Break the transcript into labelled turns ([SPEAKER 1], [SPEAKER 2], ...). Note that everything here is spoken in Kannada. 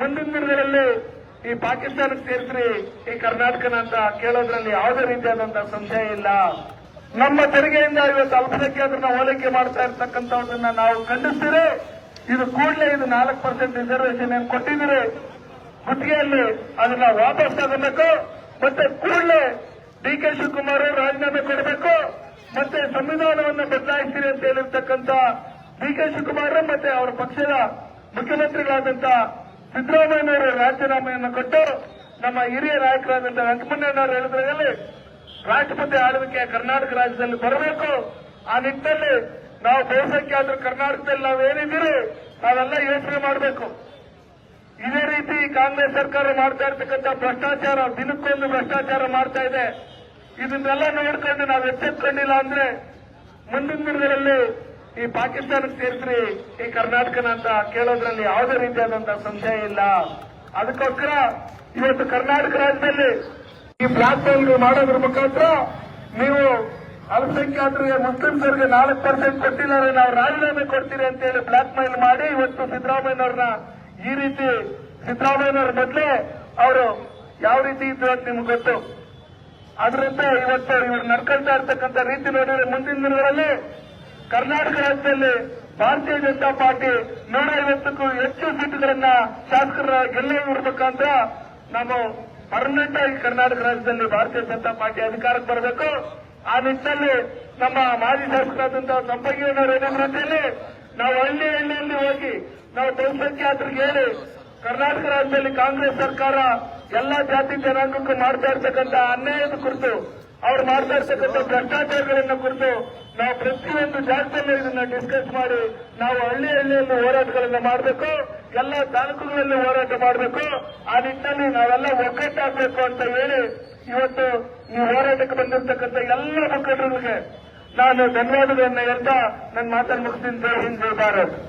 [SPEAKER 1] ಮುಂದಿನ ದಿನಗಳಲ್ಲಿ ಈ ಪಾಕಿಸ್ತಾನಕ್ಕೆ ಸೇರಿಸ್ರಿ, ಈ ಕರ್ನಾಟಕನ ಅಂತ ಕೇಳೋದ್ರಲ್ಲಿ ಯಾವುದೇ ರೀತಿಯಾದಂತಹ ಸಂಶಯ ಇಲ್ಲ. ನಮ್ಮ ತೆರಿಗೆಯಿಂದ ಇವತ್ತು ಅಲ್ಪಸಂಖ್ಯಾತರನ್ನ ಹೋಲಿಕೆ ಮಾಡ್ತಾ ಇರತಕ್ಕಂಥವ್ರನ್ನ ನಾವು ಖಂಡಿಸ್ತೀರಿ. ಇದು ಕೂಡಲೇ ಇದು ನಾಲ್ಕು ಪರ್ಸೆಂಟ್ ರಿಸರ್ವೇಷನ್ ಏನ್ ಕೊಟ್ಟಿದ್ದೀರಿ. ಗುತ್ತಿಗೆಯಲ್ಲಿ ಅದನ್ನ ವಾಪಸ್ ತಗೋಬೇಕು. ಮತ್ತೆ ಕೂಡಲೇ ಡಿ ಕೆ ಶಿವಕುಮಾರ್ ರಾಜೀನಾಮೆ ಕೊಡಬೇಕು. ಮತ್ತೆ ಸಂವಿಧಾನವನ್ನು ಬದಲಾಯಿಸ್ತೀರಿ ಅಂತ ಹೇಳಿರ್ತಕ್ಕಂಥ ಡಿ ಕೆ ಶಿವಕುಮಾರ್ ಮತ್ತೆ ಅವರ ಪಕ್ಷದ ಮುಖ್ಯಮಂತ್ರಿಗಳಾದಂತ ಸಿದ್ದರಾಮಯ್ಯನವರು ರಾಜೀನಾಮೆಯನ್ನು ಕೊಟ್ಟು ನಮ್ಮ ಹಿರಿಯ ನಾಯಕರಾದಂತಹ ವೆಂಕಟಣ್ಣನವರು ಹೇಳಿದ್ರಲ್ಲಿ ರಾಷ್ಟ್ರಪತಿ ಆಳ್ವಿಕೆ ಕರ್ನಾಟಕ ರಾಜ್ಯದಲ್ಲಿ ಬರಬೇಕು. ಆ ನಿಟ್ಟಿನಲ್ಲಿ ನಾವು ಬಹುಸಂಖ್ಯಾತರು ಕರ್ನಾಟಕದಲ್ಲಿ ನಾವೇನಿದ್ದೀರಿ ನಾವೆಲ್ಲ ಯೋಚನೆ ಮಾಡಬೇಕು. ಇದೇ ರೀತಿ ಕಾಂಗ್ರೆಸ್ ಸರ್ಕಾರ ಮಾಡ್ತಾ ಇರ್ತಕ್ಕಂಥ ಭ್ರಷ್ಟಾಚಾರ, ದಿನಕ್ಕೊಂದು ಭ್ರಷ್ಟಾಚಾರ ಮಾಡ್ತಾ ಇದೆ. ಇದನ್ನೆಲ್ಲ ನೋಡ್ಕೊಂಡು ನಾವು ಎಚ್ಚೆತ್ಕೊಂಡಿಲ್ಲ ಅಂದ್ರೆ ಮುಂದಿನ ದಿನಗಳಲ್ಲಿ ಈ ಪಾಕಿಸ್ತಾನಕ್ಕೆ ಸೇರಿಸ್ರಿ, ಈ ಕರ್ನಾಟಕನ ಅಂತ ಕೇಳೋದ್ರಲ್ಲಿ ಯಾವುದೇ ರೀತಿಯಾದಂತಹ ಸಂಶಯ ಇಲ್ಲ. ಅದಕ್ಕೋಸ್ಕರ ಇವತ್ತು ಕರ್ನಾಟಕ ರಾಜ್ಯದಲ್ಲಿ ಈ ಬ್ಲಾಕ್ ಮೇಲ್ ಮಾಡೋದ್ರ ಮುಖಾಂತರ ನೀವು ಅಲ್ಪಸಂಖ್ಯಾತರಿಗೆ ಮುಸ್ಲಿಮ್ಸರಿಗೆ ನಾಲ್ಕು ಪರ್ಸೆಂಟ್ ಕೊಟ್ಟಿದ್ದಾರೆ ನಾವು ರಾಜೀನಾಮೆ ಕೊಡ್ತೀರಿ ಅಂತ ಹೇಳಿ ಬ್ಲಾಕ್ ಮೇಲ್ ಮಾಡಿ ಇವತ್ತು ಸಿದ್ದರಾಮಯ್ಯನವ್ರನ್ನ ಈ ರೀತಿ ಸಿದ್ದರಾಮಯ್ಯನವ್ರ ಬದಲೇ ಅವರು ಯಾವ ರೀತಿ ಇದ್ರು ಅಂತ ನಿಮ್ಗೆ ಗೊತ್ತು. ಅದರಿಂದ ಇವತ್ತು ಇವ್ರು ನಡ್ಕೊಳ್ತಾ ಇರ್ತಕ್ಕಂಥ ರೀತಿ ನೋಡಿದ್ರೆ ಮುಂದಿನ ದಿನಗಳಲ್ಲಿ ಕರ್ನಾಟಕ ರಾಜ್ಯದಲ್ಲಿ ಭಾರತೀಯ ಜನತಾ ಪಾರ್ಟಿ ನೂರ ಐವತ್ತಕ್ಕೂ ಹೆಚ್ಚು ಸೀಟುಗಳನ್ನ ಶಾಸಕರ ಗೆಲ್ಲೇ ಮುಖಾಂತರ ನಾವು ಪರ್ಮನೆಂಟ್ ಆಗಿ ಕರ್ನಾಟಕ ರಾಜ್ಯದಲ್ಲಿ ಭಾರತೀಯ ಜನತಾ ಪಾರ್ಟಿ ಅಧಿಕಾರಕ್ಕೆ ಬರಬೇಕು. ಆ ನಿಟ್ಟಿನಲ್ಲಿ ನಮ್ಮ ಮಾಜಿ ಶಾಸಕರಾದಂತಹ ಸಂಪಂಗಿಯವರು ಏನಿದ್ರಲ್ಲಿ ನಾವು ಹಳ್ಳಿ ಹಳ್ಳಿಯಲ್ಲಿ ಹೋಗಿ ನಾವು ಬಹುಸಂಖ್ಯಾತರಿಗೆ ಹೇಳಿ ಕರ್ನಾಟಕ ರಾಜ್ಯದಲ್ಲಿ ಕಾಂಗ್ರೆಸ್ ಸರ್ಕಾರ ಎಲ್ಲಾ ಜಾತಿ ಜನಾಂಗಕ್ಕೂ ಮಾಡ್ತಾ ಇರ್ತಕ್ಕಂಥ ಅನ್ಯಾಯದ ಕುರಿತು ಅವ್ರು ಮಾಡ್ತಾ ಇರ್ತಕ್ಕಂಥ ಭ್ರಷ್ಟಾಚಾರಗಳನ್ನ ಕುರಿತು ನಾವು ಪ್ರತಿಯೊಂದು ಜಾಗದಲ್ಲಿ ಇದನ್ನ ಡಿಸ್ಕಸ್ ಮಾಡಿ ನಾವು ಹಳ್ಳಿ ಹಳ್ಳಿಯಲ್ಲಿ ಹೋರಾಟಗಳನ್ನ ಮಾಡಬೇಕು, ಎಲ್ಲ ತಾಲೂಕುಗಳಲ್ಲಿ ಹೋರಾಟ ಮಾಡಬೇಕು. ಆ ನಿಟ್ಟಿನಲ್ಲಿ ನಾವೆಲ್ಲ ಒಗ್ಗಟ್ಟಾಗಬೇಕು ಅಂತ ಹೇಳಿ ಇವತ್ತು ಈ ಹೋರಾಟಕ್ಕೆ ಬಂದಿರತಕ್ಕಂಥ ಎಲ್ಲ ಮುಖಂಡರಿಗೆ ನಾನು ಧನ್ಯವಾದಗಳನ್ನು ಹೇಳ್ತಾ ನನ್ನ ಮಾತನ್ನು ಮುಗಿಸ್ತೀನಿ. ಜೈ ಹಿಂದ್ ಭಾರತ್.